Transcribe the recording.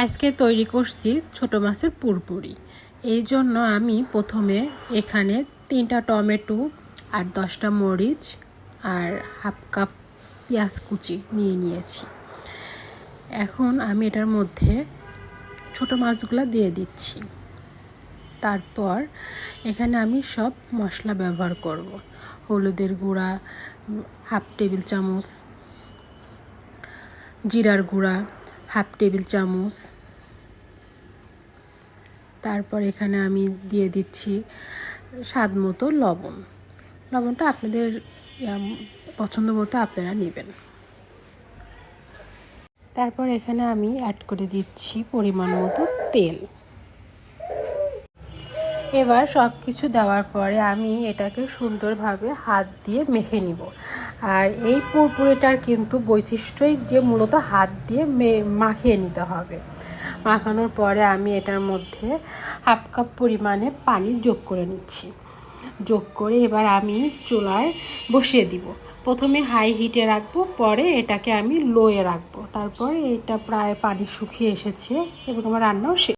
আজকে তৈরি করছি ছোট মাছের পুরপুরি। এই জন্য আমি প্রথমে এখানে তিনটা টমেটো আর দশটা মরিচ আর হাফ কাপ পেঁয়াজ কুচি নিয়ে নিয়েছি। এখন আমি এটার মধ্যে ছোট মাছগুলো দিয়ে দিচ্ছি। তারপর এখানে আমি সব মশলা ব্যবহার করব। হলুদের গুঁড়া, হাফ টেবিল চামচ, জিরার গুঁড়া হাফ টেবিল চামচ। তারপর এখানে আমি দিয়ে দিচ্ছি স্বাদ মতো লবণ। লবণটা আপনাদের পছন্দ মতো আপনারা নেবেন। তারপর এখানে আমি অ্যাড করে দিচ্ছি পরিমাণ মতো তেল। এবার সব কিছু দেওয়ার পরে আমি এটাকে সুন্দরভাবে হাত দিয়ে মেখে নিব। আর এই পুরপুরিটার কিন্তু বৈশিষ্ট্যই যে মূলত হাত দিয়ে মাখিয়ে নিতে হবে। মাখানোর পরে আমি এটার মধ্যে হাফ কাপ পরিমাণে পানি যোগ করে নিচ্ছি। যোগ করে এবার আমি চুলায় বসিয়ে দিব। প্রথমে হাই হিটে রাখব, পরে এটাকে আমি লোয়ে রাখব। তারপর এটা প্রায় পানি শুকিয়ে এসেছে এবং আমার রান্নাও শেষ